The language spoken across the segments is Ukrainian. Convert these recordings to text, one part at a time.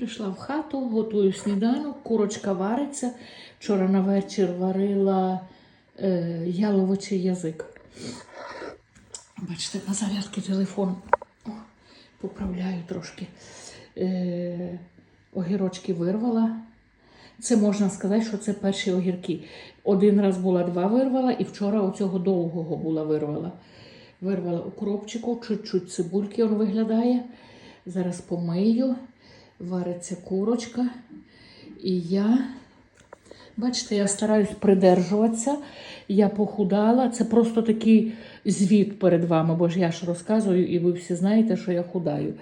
Прийшла в хату, готую сніданок, курочка вариться. Вчора на вечір варила е, яловичий язик. Бачите, на зарядки телефон. О, поправляю трошки. Е, огірочки вирвала. Це можна сказати, що це перші огірки. Один раз була два вирвала, і вчора оцього довгого була вирвала. Вирвала укропчику, чуть-чуть цибульки він виглядає. Зараз помию, вариться курочка. І я, бачите, я стараюсь придержуватися. Я похудала. Це просто такий звіт перед вами, бо ж я ж розказую, і ви всі знаєте, що я худаю.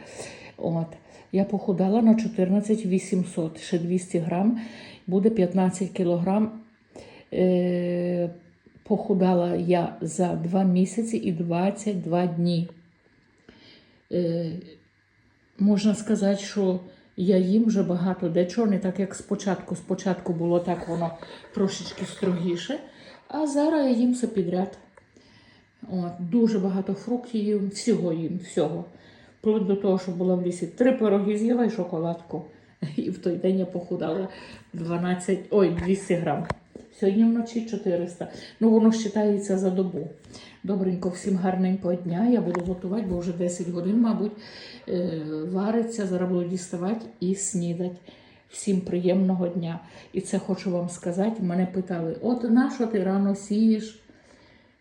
От. Я похудала на 14 800, ще 200 грам, буде 15 кілограм. Е, похудала я за 2 місяці і 22 дні. Е, можна сказати, що я їм вже багато де чорний, так як спочатку. Спочатку було так воно трошечки строгіше, а зараз я їм все підряд. От, дуже багато фруктів їм, всього їм, всього. Вплоть до того, що була в лісі три пироги з'їла і шоколадку. І в той день я похудала 12, ой, 200 грам. Сьогодні вночі 400. Ну, воно вважається за добу. Добренько, всім гарненького дня. Я буду готувати, бо вже 10 годин, мабуть, е, вариться. Зараз буду діставати і снідати. Всім приємного дня. І це хочу вам сказати. Мене питали: от на що ти рано сієш?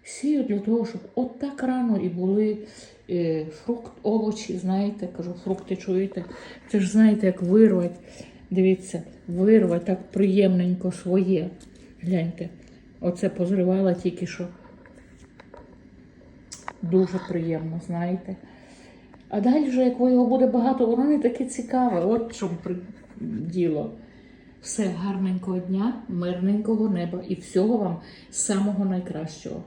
Сію для того, щоб от так рано і були е, фрукт, овочі, знаєте, кажу, фрукти чуєте. Це ж знаєте, як вирвати. Дивіться, вирвати так приємненько своє. Гляньте, оце позривала тільки що. Дуже приємно, знаєте. А далі, вже, як його буде багато, воно не таке цікаве. От в чому діло. Все, гарненького дня, мирненького неба і всього вам самого найкращого.